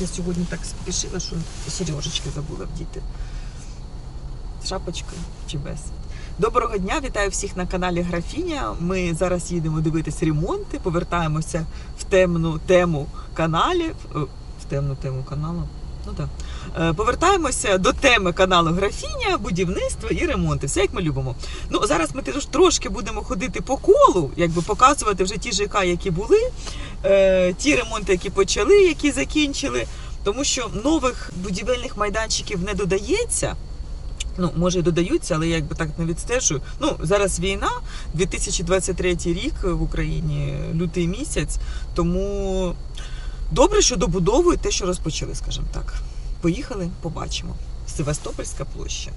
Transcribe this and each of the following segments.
Я сьогодні так спішила, що сережечки забула вдіти. З шапочкою чи без. Доброго дня, вітаю всіх на каналі Графіня. Ми зараз їдемо дивитись ремонти, повертаємося в темну тему каналів. е, В темну тему каналу. Ну так. Е, Повертаємося до теми каналу Графіня, будівництво і ремонти. Все як ми любимо. Ну зараз ми трош- трошки будемо ходити по колу, якби показувати вже ті ЖК, які були, е, ті ремонти, які почали, які закінчили. Тому що нових будівельних майданчиків не додається. Ну, може, і додаються, але я якби так не відстежую. Ну, зараз війна, 2023 рік в Україні, лютий місяць. Тому добре, що добудовують те, що розпочали, скажімо так. Поїхали, побачимо. Севастопольська площа.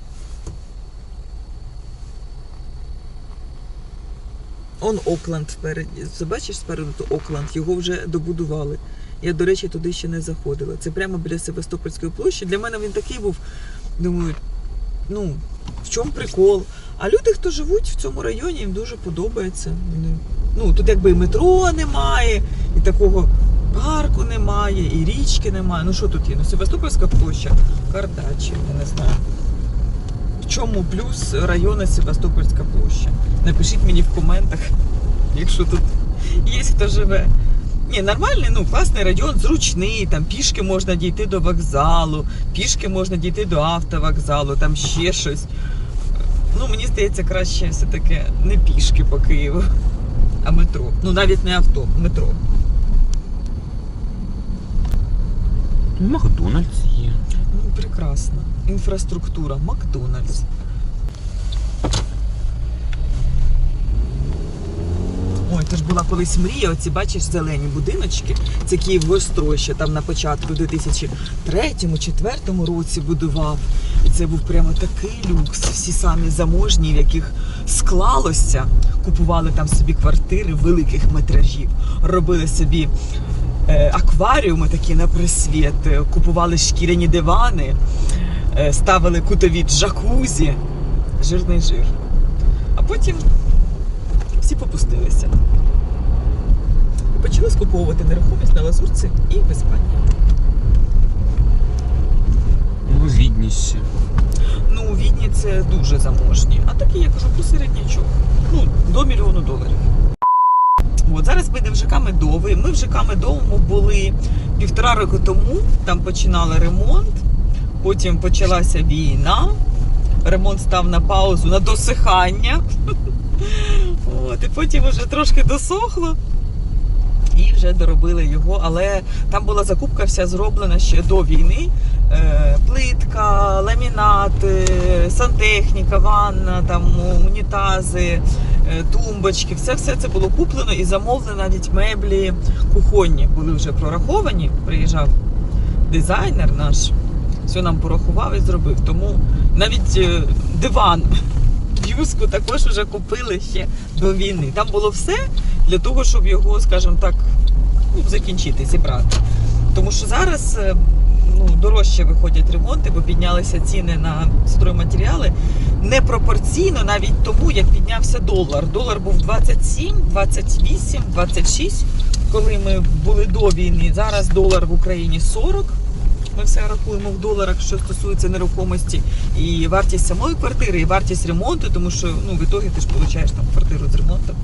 Он Окленд впереді. Це бачиш спереду то Окленд, його вже добудували. Я, до речі, туди ще не заходила. Це прямо біля Севастопольської площі. Для мене він такий був. Думаю, ну, в чому прикол? А люди, хто живуть в цьому районі, їм дуже подобається. Ну, тут якби і метро немає, і такого парку немає, і річки немає. Ну що тут є? Ну, Севастопольська площа, Кардачі, я не знаю. В чому плюс району Севастопольська площа? Напишіть мені в коментах, якщо тут є хто живе. Ні, нормальний, ну класний район, зручний, там пішки можна дійти до вокзалу, пішки можна дійти до автовокзалу, там ще щось. Ну, мені здається, краще все-таки не пішки по Києву, а метро. Ну, навіть не авто, метро. Макдональдс є. Ну, прекрасно. Інфраструктура, Макдональдс. Ой, це ж була колись мрія, оці бачиш зелені будиночки. Це Київ Гострой ще там на початку, 2003-2004 році будував. І це був прямо такий люкс. Всі самі заможні, в яких склалося, купували там собі квартири великих метражів, робили собі е, акваріуми такі на присвіт, купували шкіряні дивани, ставили кутові джакузі, жирний жир. А потім всі попустилися. І почали скуповувати нерухомість на Лазурці і в Іспанії. Ну, відність. ще. Ну, у Відні це дуже заможні. А такі, я кажу, посереднячок. Ну, до мільйону доларів. От зараз ми йдемо в ЖК Медовий. Ми в ЖК Медовому були півтора року тому. Там починали ремонт. Потім почалася війна. Ремонт став на паузу на досихання. От, і потім вже трошки досохло. І вже доробили його, але там була закупка вся зроблена ще до війни. Е, плитка, ламінати, сантехніка, ванна, там унітази, е, тумбочки. Все все це було куплено і замовлено навіть меблі кухонні були вже прораховані. Приїжджав дизайнер наш, все нам порахував і зробив. Тому навіть е, диван. Юску також вже купили ще до війни. Там було все для того, щоб його, скажімо так, ну, закінчити, зібрати. Тому що зараз е, ну, дорожче виходять ремонти, бо піднялися ціни на стройматеріали непропорційно навіть тому, як піднявся долар. Долар був 27, 28, 26, коли ми були до війни. Зараз долар в Україні 40. Ми все рахуємо в доларах, що стосується нерухомості, і вартість самої квартири, і вартість ремонту, тому що ну, в ітогі ти ж получаєш там квартиру з ремонтом.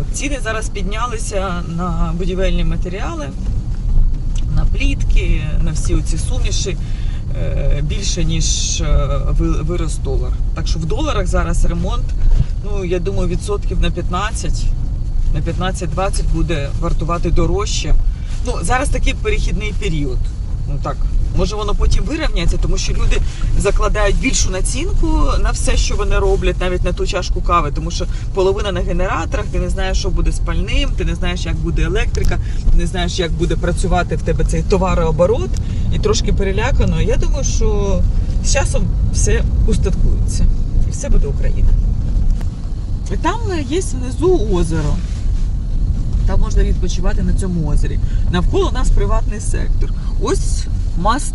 От. Ціни зараз піднялися на будівельні матеріали, на плітки, на всі оці суміші е, більше, ніж е, вирос долар. Так що в доларах зараз ремонт, ну я думаю, відсотків на 15, на 15-20 буде вартувати дорожче. Ну, зараз такий перехідний період. Ну так, може воно потім вирівняється, тому що люди закладають більшу націнку на все, що вони роблять, навіть на ту чашку кави, тому що половина на генераторах, ти не знаєш, що буде з пальним, ти не знаєш, як буде електрика, ти не знаєш, як буде працювати в тебе цей товарооборот, і трошки перелякано. Я думаю, що з часом все устаткується і все буде Україна. І там є внизу озеро. Там можна відпочивати на цьому озері. Навколо нас приватний сектор. Ось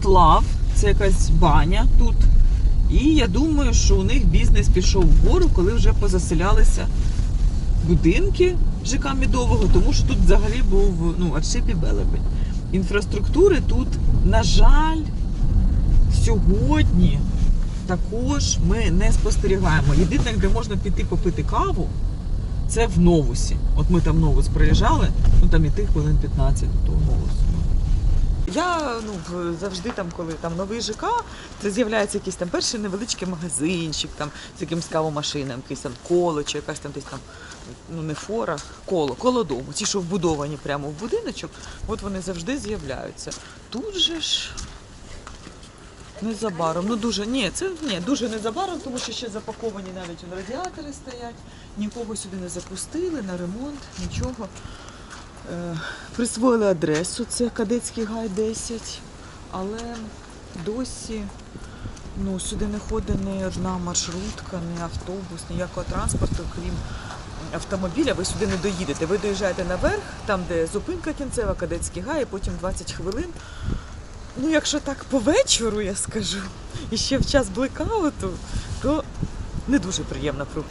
Love, це якась баня тут. І я думаю, що у них бізнес пішов вгору, коли вже позаселялися будинки ЖК Мідового, тому що тут взагалі був ну, отшибі белебень. інфраструктури тут, на жаль, сьогодні також ми не спостерігаємо. Єдине, де можна піти попити каву, це в Новусі. От ми там Новус приїжджали, ну там іти хвилин 15 до Новусу. Я ну завжди там, коли там новий ЖК, це з'являється якийсь там перший невеличкий магазинчик, там з якимсь кавомашинами, якийсь там коло чи якась там десь там, ну не фора, коло, коло дому. Ті, що вбудовані прямо в будиночок, от вони завжди з'являються. Тут же ж незабаром, ну дуже, ні, це ні, дуже незабаром, тому що ще запаковані навіть радіатори стоять, нікого сюди не запустили на ремонт, нічого. Е, присвоїли адресу, це Кадетський гай 10, але досі ну, сюди не ходить ні одна маршрутка, ні автобус, ніякого транспорту, крім автомобіля, ви сюди не доїдете. Ви доїжджаєте наверх, там, де зупинка кінцева, Кадетський гай, і потім 20 хвилин. Ну, якщо так по вечору, я скажу, і ще в час блекауту, то не дуже приємна про.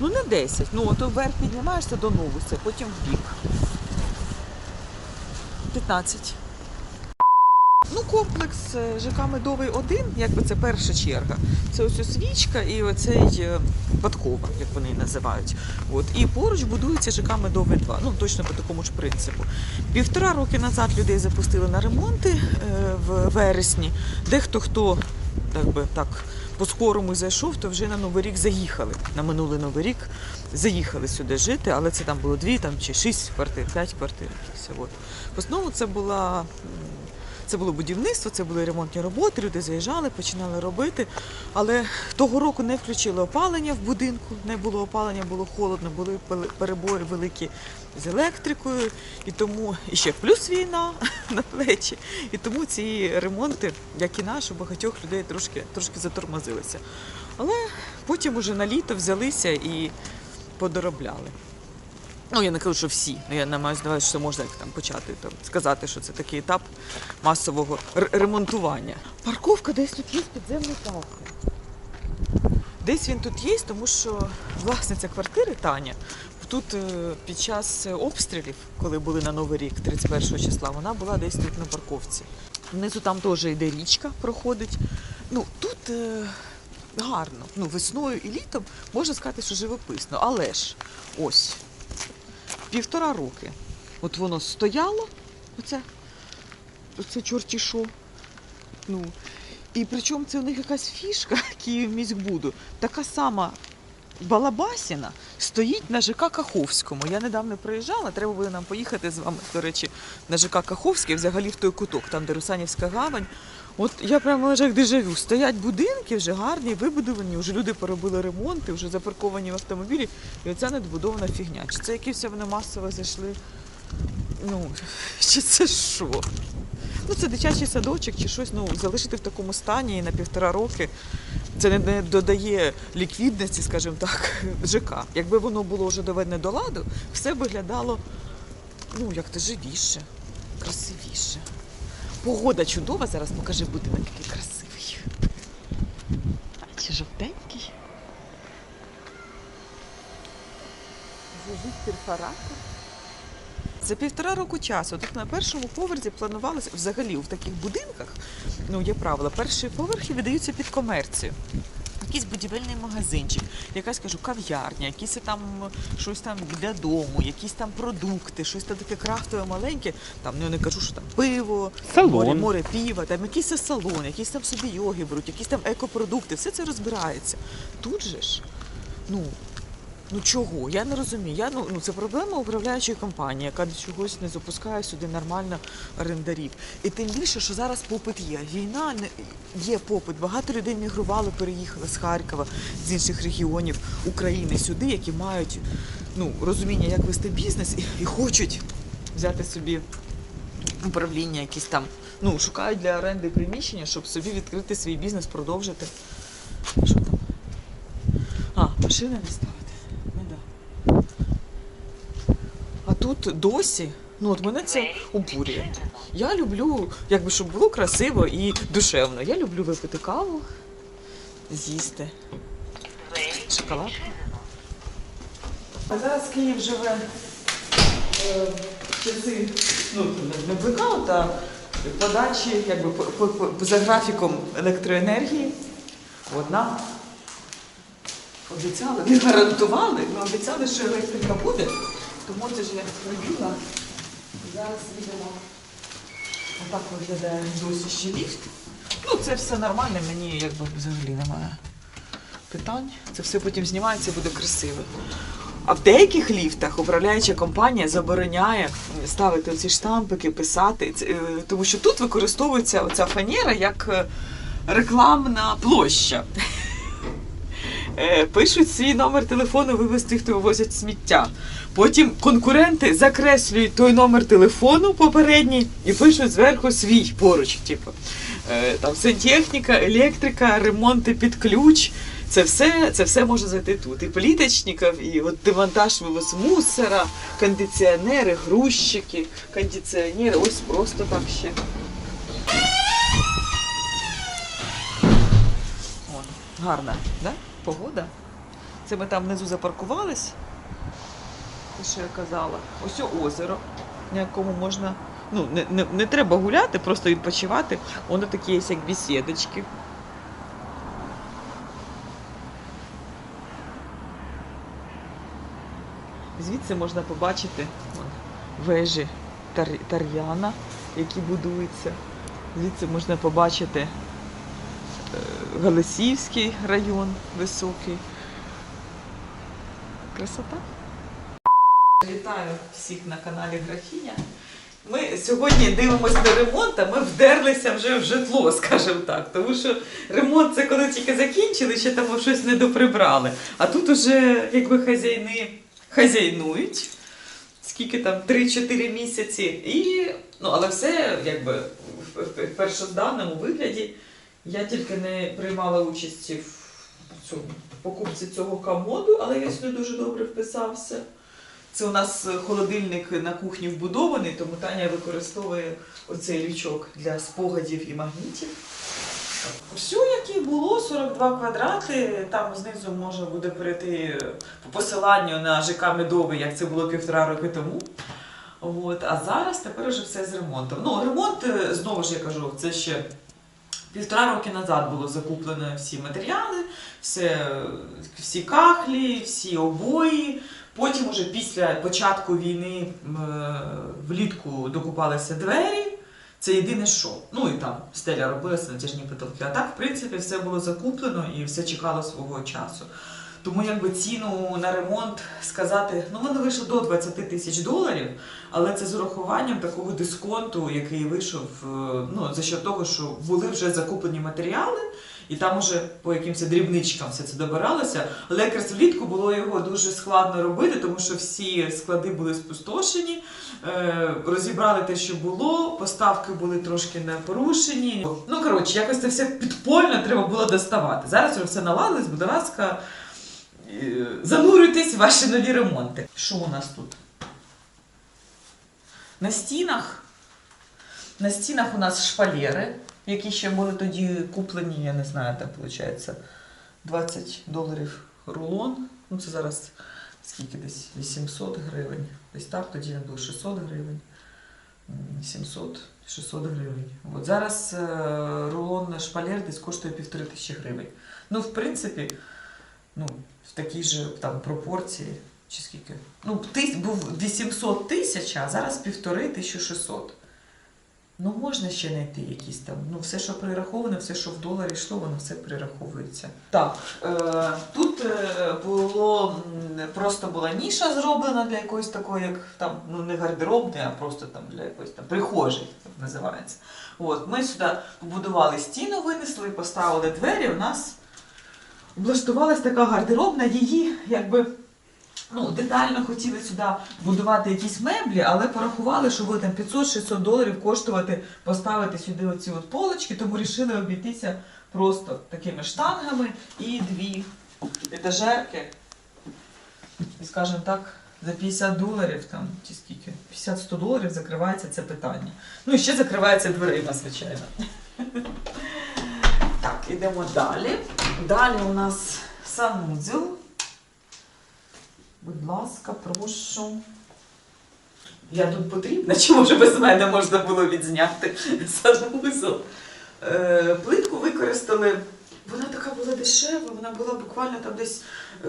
Ну не 10. Ну от вверх піднімаєшся до Новуса, потім в бік. 15. Ну, комплекс е, ЖК Медовий 1, якби це перша черга. Це ось освічка і оцей е, як вони її називають. От. І поруч будується ЖК Медовий 2. Ну, точно по такому ж принципу. Півтора роки назад людей запустили на ремонти е, в вересні. Дехто хто так би так по-скорому зайшов, то вже на Новий рік заїхали. На минулий Новий рік заїхали сюди жити, але це там було дві там, чи шість квартир, п'ять квартир. Все От. В основному це була. Це було будівництво, це були ремонтні роботи, люди заїжджали, починали робити. Але того року не включили опалення в будинку, не було опалення, було холодно, були перебої великі з електрикою, і тому і ще плюс війна на плечі. І тому ці ремонти, як і наш, у багатьох людей трошки, трошки затормозилися. Але потім уже на літо взялися і подоробляли. Ну, я не кажу, що всі. Ну, я не маю на що можна як там почати там, сказати, що це такий етап масового ремонтування. Парковка десь тут є підземний паркінг. Десь він тут є, тому що власниця квартири Таня тут е, під час обстрілів, коли були на Новий рік, 31 числа, вона була десь тут на парковці. Внизу там теж йде річка, проходить. Ну, тут е, гарно. Ну, весною і літом можна сказати, що живописно. Але ж ось півтора роки. От воно стояло, оце, оце чорті що. Ну, і причому це у них якась фішка Київміськбуду. Така сама Балабасіна стоїть на ЖК Каховському. Я недавно приїжджала, треба буде нам поїхати з вами, до речі, на ЖК Каховський, взагалі в той куток, там, де Русанівська гавань. От я прямо вже як дежавю. Стоять будинки вже гарні, вибудовані, вже люди поробили ремонти, вже запарковані в автомобілі, і оця недобудована фігня. Чи це якісь вони масово зайшли? Ну, чи це що? Ну, це дитячий садочок чи щось, ну, залишити в такому стані і на півтора роки. Це не, додає ліквідності, скажімо так, ЖК. Якби воно було вже доведене до ладу, все виглядало ну, як то живіше, красивіше. Погода чудова, зараз покажи будинок, який красивий. А, чи жовтенький? Зажить перфоратор. За півтора року часу тут на першому поверсі планувалося взагалі в таких будинках. Ну є правило, перші поверхи віддаються під комерцію. Якийсь будівельний магазинчик, якась кажу, кав'ярня, якісь там щось там для дому, якісь там продукти, щось там таке крафтове маленьке. Там ну я не кажу, що там пиво, Салон. море, море піва, там якийсь салон, якісь там собі йоги беруть, якісь там екопродукти, все це розбирається. Тут же ж, ну, Ну чого? Я не розумію. Я, ну, ну, це проблема управляючої компанії, яка до чогось не запускає сюди нормально орендарів. І тим більше, що зараз попит є. Війна не є попит. Багато людей мігрували, переїхали з Харкова, з інших регіонів України сюди, які мають ну, розуміння, як вести бізнес, і, і хочуть взяти собі управління, якісь там. Ну, шукають для оренди приміщення, щоб собі відкрити свій бізнес, продовжити. Що там? А, машини не ставити. Не да. А тут досі, ну от мене це обурює. Я люблю, якби щоб було красиво і душевно. Я люблю випити каву, з'їсти шоколад. А зараз Київ живе е, в часи ну, не- не блекаут, а подачі якби, по, по, по, за графіком електроенергії. От нам обіцяли, не гарантували, але обіцяли, що електрика буде. Тому це ж я прибігла. Зараз їдемо. Отак виглядає досі ще ліфт. Ну, це все нормально, мені якби взагалі немає питань. Це все потім знімається, буде красиво. А в деяких ліфтах управляюча компанія забороняє ставити ці штампики, писати, е, тому що тут використовується оця фанера як е, рекламна площа. Е, Пишуть свій номер телефону вивезти, хто вивозять сміття. Потім конкуренти закреслюють той номер телефону попередній і пишуть зверху свій поруч. Типу. Е, Там сантехніка, електрика, ремонти під ключ. Це все, це все може зайти тут. І пліточників, і от демонтаж вивоз мусора, кондиціонери, грузчики, кондиціонери. Ось просто так ще. О, гарна, да? Погода. Це ми там внизу запаркувались. Те, що я казала. Ось озеро, на якому можна. Ну, не, не, не треба гуляти, просто відпочивати. Воно такі є, як бесідочки. Звідси можна побачити вежі Тар'яна, які будуються. Звідси можна побачити е, район високий. Красота. Вітаю всіх на каналі Графіня. Ми сьогодні дивимося на ремонт, а ми вдерлися вже в житло, скажімо так. Тому що ремонт це коли тільки закінчили, ще там щось не доприбрали. А тут уже якби хазяйни хазяйнують. Скільки там 3-4 місяці. І, ну, але все якби в першозданному вигляді. Я тільки не приймала участі в цьому покупці цього комоду, але я сюди дуже добре вписався. Це у нас холодильник на кухні вбудований, тому Таня використовує оцей лючок для спогадів і магнітів. Все, як і було, 42 квадрати. Там знизу можна буде перейти по посиланню на ЖК Медовий, як це було півтора роки тому. От, а зараз тепер вже все з ремонтом. Ну, ремонт, е, знову ж я кажу, це ще півтора роки назад було закуплено всі матеріали, все, всі кахлі, всі обої. Потім, уже після початку війни е, влітку докупалися двері. Це єдине що. Ну і там стеля робилася натяжні потолки. А так, в принципі, все було закуплено і все чекало свого часу. Тому якби ціну на ремонт сказати, ну воно вийшло до 20 тисяч доларів, але це з урахуванням такого дисконту, який вийшов е, ну, за що того, що були вже закуплені матеріали, і там уже по якимось дрібничкам все це добиралося. Але якраз влітку було його дуже складно робити, тому що всі склади були спустошені, е, розібрали те, що було, поставки були трошки не порушені. Ну коротше, якось це все підпольно треба було доставати. Зараз вже все наладилось, будь ласка, занурюйтесь в ваші нові ремонти. Що у нас тут? На стінах. На стінах у нас шпалери, які ще були тоді куплені, я не знаю, там виходить 20 доларів рулон. Ну це зараз скільки десь 800 гривень. Десь так, тоді він був 600 гривень. 700 600 гривень. От зараз е, рулон шпалер десь коштує півтори тисячі гривень. Ну, в принципі, ну, такій же там пропорції. Чи скільки? Ну, тис, був 800 тисяч, а зараз півтори 1600. Ну, можна ще знайти якісь там. Ну, все, що прираховане, все, що в доларі йшло, воно все прираховується. Так, е, тут е, було просто була ніша зроблена для якоїсь такої, як там, ну не гардеробної, а просто там для якоїсь там прихожої, так називається. От, ми сюди побудували стіну, винесли, поставили двері. У нас облаштувалась така гардеробна, її якби. Ну, детально хотіли сюди будувати якісь меблі, але порахували, що буде там 500-600 доларів коштувати поставити сюди оці от полочки, тому вирішили обійтися просто такими штангами і дві етажерки. І скажімо так, за 50 доларів там, чи скільки, 50-100 доларів закривається це питання. Ну і ще закривається дверима, звичайно. Так, ідемо далі. Далі у нас санузел. Будь ласка, прошу. Я тут потрібна, чи може без мене можна було відзняти санвузол. Е, плитку використали. Дешева, вона була буквально там десь е,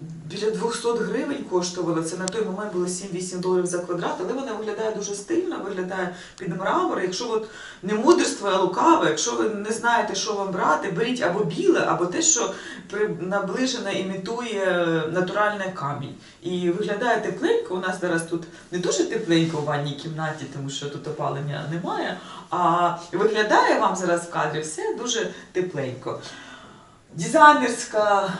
біля 200 гривень коштувала. Це на той момент було 7-8 доларів за квадрат, але вона виглядає дуже стильно, виглядає під мрамор. Якщо от не мудрство, а лукаве, якщо ви не знаєте, що вам брати, беріть або біле, або те, що наближено імітує натуральний камінь. І виглядає тепленько. У нас зараз тут не дуже тепленько в ванній кімнаті, тому що тут опалення немає. А виглядає вам зараз в кадрі все дуже тепленько. Дизайнерська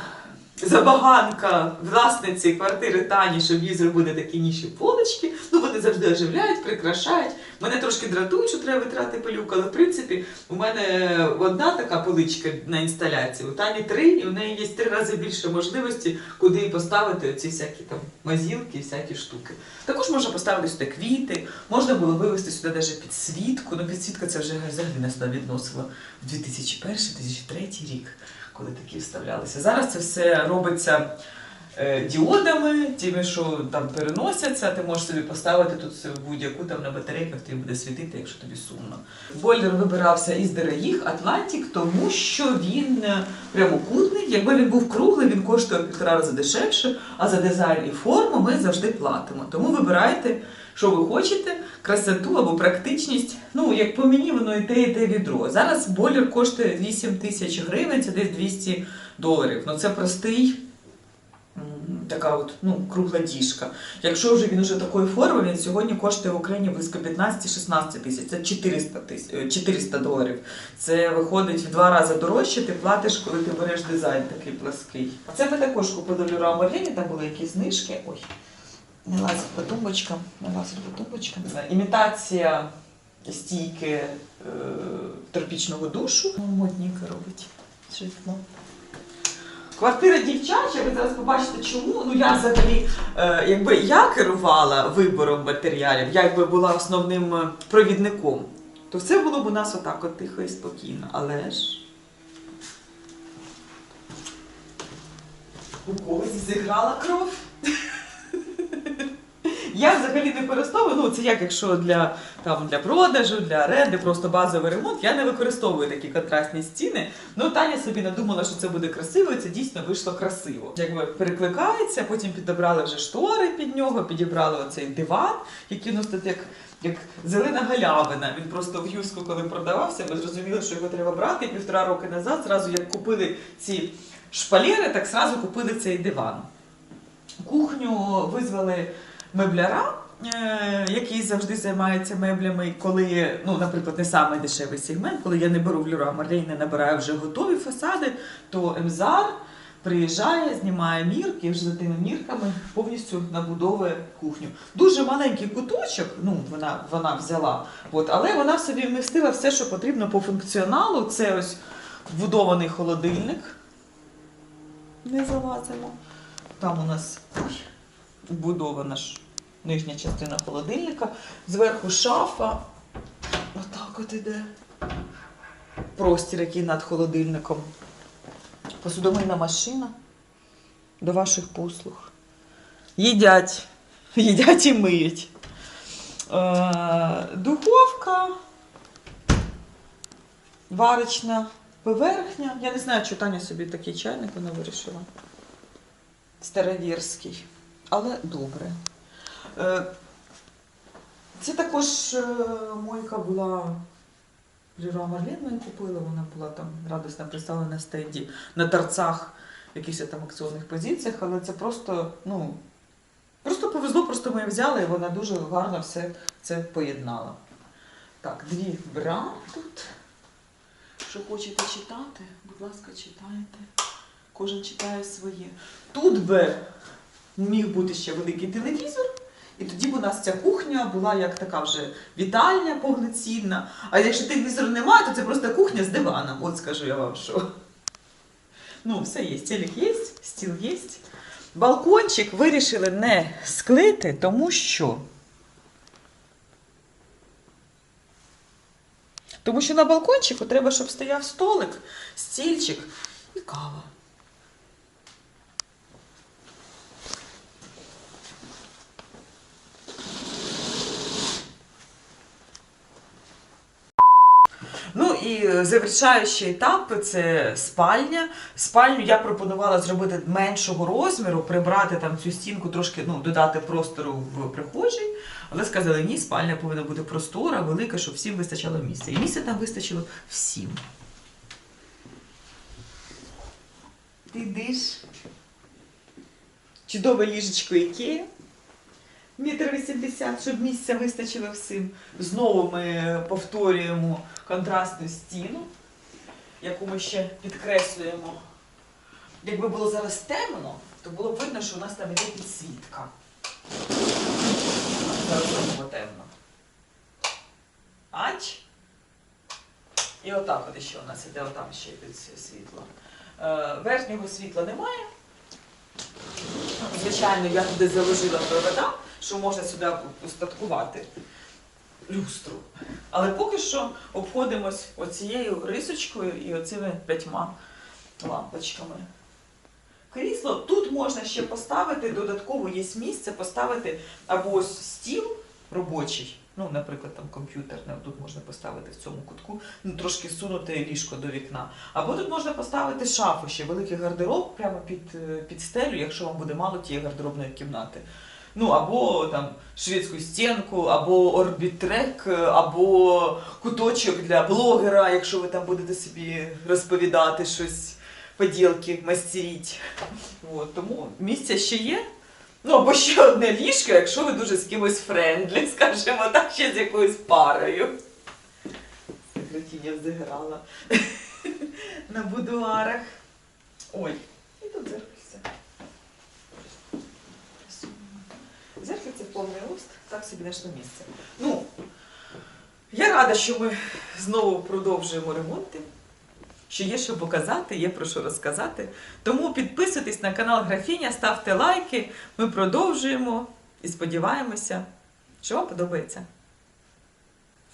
забаганка власниці квартири Тані, що в їй зробили такі ніші полочки. Ну, вони завжди оживляють, прикрашають. Мене трошки дратують, що треба витрати пилюк, але в принципі у мене одна така поличка на інсталяції, у Тані три, і у неї є три рази більше можливості, куди поставити ці всякі там мазілки, всякі штуки. Також можна поставити сюди квіти, можна було вивести сюди навіть підсвітку. Ну, підсвітка це вже взагалі нас відносила в 2001-2003 рік, коли такі вставлялися. Зараз це все робиться діодами, тими, що там переносяться. Ти можеш собі поставити тут будь-яку там на батарейках, тобі буде світити, якщо тобі сумно. Бойлер вибирався із дорогих Атлантик, тому що він е, прямокутний. Якби він був круглий, він коштує півтора рази дешевше, а за дизайн і форму ми завжди платимо. Тому вибирайте, що ви хочете, красоту або практичність. Ну, як по мені, воно і те, і те відро. Зараз бойлер коштує 8 тисяч гривень, це десь 200 доларів. Ну це простий. Така от ну, кругла діжка. Якщо вже він уже такої форми, він сьогодні коштує в Україні близько 15-16 тисяч. Це 400 тисяч, е, 400 доларів. Це виходить в два рази дорожче, ти платиш, коли ти береш дизайн такий плаский. Це ми також купили в Merlin, там були якісь знижки. Ой, не лазить по тумбочкам, не лазить по тумбочкам. Імітація стійки е, тропічного душу. Модніка робить. Чесно. Квартира дівчача, ви зараз побачите чому. Ну я взагалі, е, якби я керувала вибором матеріалів, я якби була основним е, провідником, то все було б у нас отак от тихо і спокійно. Але ж у когось зіграла кров. Я взагалі не використовую, ну це як якщо для, там, для продажу, для оренди, просто базовий ремонт, я не використовую такі контрастні стіни. Ну Таня собі надумала, що це буде красиво, і це дійсно вийшло красиво. Якби перекликається, потім підібрали вже штори під нього, підібрали оцей диван, який у нас тут як. Як зелена галявина, він просто в юску, коли продавався, ми зрозуміли, що його треба брати. І півтора роки назад, зразу як купили ці шпалери, так зразу купили цей диван. Кухню визвали мебляра, е, який завжди займається меблями, коли, ну, наприклад, не самий дешевий сегмент, коли я не беру в Леруа Мерлен, не набираю вже готові фасади, то МЗАР приїжджає, знімає мірки, і вже за тими мірками повністю набудовує кухню. Дуже маленький куточок, ну, вона, вона взяла, от, але вона собі вмістила все, що потрібно по функціоналу. Це ось вбудований холодильник. Не залазимо. Там у нас вбудована ж нижня частина холодильника, зверху шафа. Отак от іде. Простір, який над холодильником. Посудомийна машина до ваших послуг. Їдять. Їдять і миють. Е, духовка. Варочна поверхня. Я не знаю, чи Таня собі такий чайник вона вирішила. Старовірський. Але добре. Е, Це також е, мойка була Ліра Марлен ми її купили, вона була там радісно представлена на стенді на торцах якихось там акціонних позиціях, але це просто, ну, просто повезло, просто ми її взяли, і вона дуже гарно все це поєднала. Так, дві бра тут. Що хочете читати, будь ласка, читайте. Кожен читає своє. Тут би міг бути ще великий телевізор, і тоді б у нас ця кухня була як така вже вітальня повноцінна. А якщо телевізору немає, то це просто кухня з диваном. От скажу я вам що. Ну, все є, телек є, стіл є. Балкончик вирішили не склити, тому що. Тому що на балкончику треба, щоб стояв столик, стільчик і кава. І завершаючий етап це спальня. Спальню я пропонувала зробити меншого розміру, прибрати там цю стінку, трошки ну, додати простору в прихожій. Але сказали, ні, спальня повинна бути простора, велика, щоб всім вистачало місця. І місця там вистачило всім. Ти йдиш. Чудове ліжечко Ікея. Метр вісімдесят, щоб місця вистачило всім. Знову ми повторюємо контрастну стіну, яку ми ще підкреслюємо. Якби було зараз темно, то було б видно, що у нас там іде підсвітка. Зараз знову темно. Ач. І отак от ще у нас іде отам ще світло. Е, верхнього світла немає. Звичайно, я туди заложила провода, що можна сюди устаткувати люстру. Але поки що обходимось оцією рисочкою і оцими п'ятьма лампочками. Крісло тут можна ще поставити, додатково є місце поставити або ось стіл робочий, ну, наприклад, там комп'ютерне, тут можна поставити в цьому кутку, ну, трошки сунути ліжко до вікна. Або тут можна поставити шафу ще, великий гардероб прямо під, е, під стелю, якщо вам буде мало тієї гардеробної кімнати. Ну, або там шведську стінку, або орбітрек, е, або куточок для блогера, якщо ви там будете собі розповідати щось, поділки мастеріть. От, тому місця ще є. Ну, або ще одне ліжко, якщо ви дуже з кимось френдлі, скажімо так, ще з якоюсь парою. Графіня взіграла на будуарах. Ой, і тут зеркальце. Повний рост, так собі знайшло місце. Ну, я рада, що ми знову продовжуємо ремонти. Що є що показати, є про що розказати. Тому підписуйтесь на канал Графіня, ставте лайки. Ми продовжуємо і сподіваємося, що вам подобається.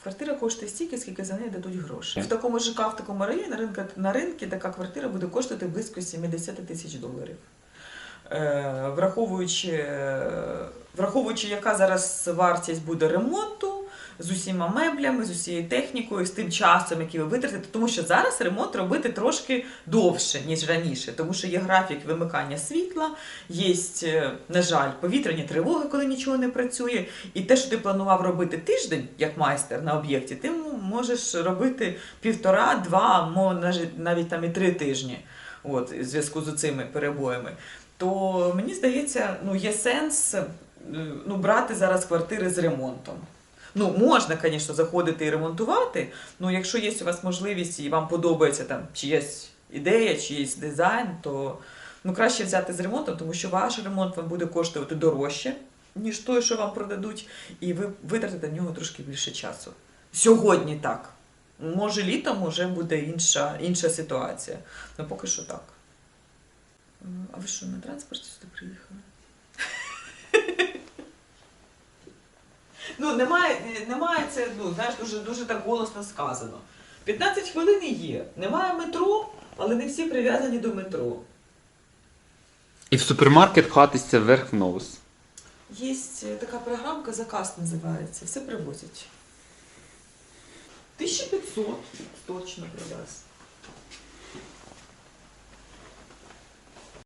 Квартира коштує стільки, скільки за неї дадуть гроші. В такому ЖК, в такому районі на ринку, на ринку така квартира буде коштувати близько 70 тисяч доларів. Е, враховуючи, е, враховуючи, яка зараз вартість буде ремонту з усіма меблями, з усією технікою, з тим часом, який ви витратите, тому що зараз ремонт робити трошки довше, ніж раніше, тому що є графік вимикання світла, є, е, на жаль, повітряні тривоги, коли нічого не працює. І те, що ти планував робити тиждень як майстер на об'єкті, ти можеш робити півтора, два, навіть там і три тижні. От, в зв'язку з цими перебоями. То мені здається, ну є сенс е, ну, брати зараз квартири з ремонтом. Ну, можна, звісно, заходити і ремонтувати. Ну, якщо є у вас можливість і вам подобається там чиясь ідея, чиїсь дизайн, то ну, краще взяти з ремонтом, тому що ваш ремонт вам буде коштувати дорожче, ніж той, що вам продадуть, і ви витратите на нього трошки більше часу. Сьогодні так. Може, літом вже буде інша, інша ситуація. Ну, поки що так. А ви що, на транспорті сюди приїхали? Ну, немає, немає це, ну, знаєш, дуже, дуже так голосно сказано. 15 хвилин і є. Немає метро, але не всі прив'язані до метро. І в супермаркет хатися вверх вниз. Є така програмка, заказ називається, все привозять. 1500 точно продасть.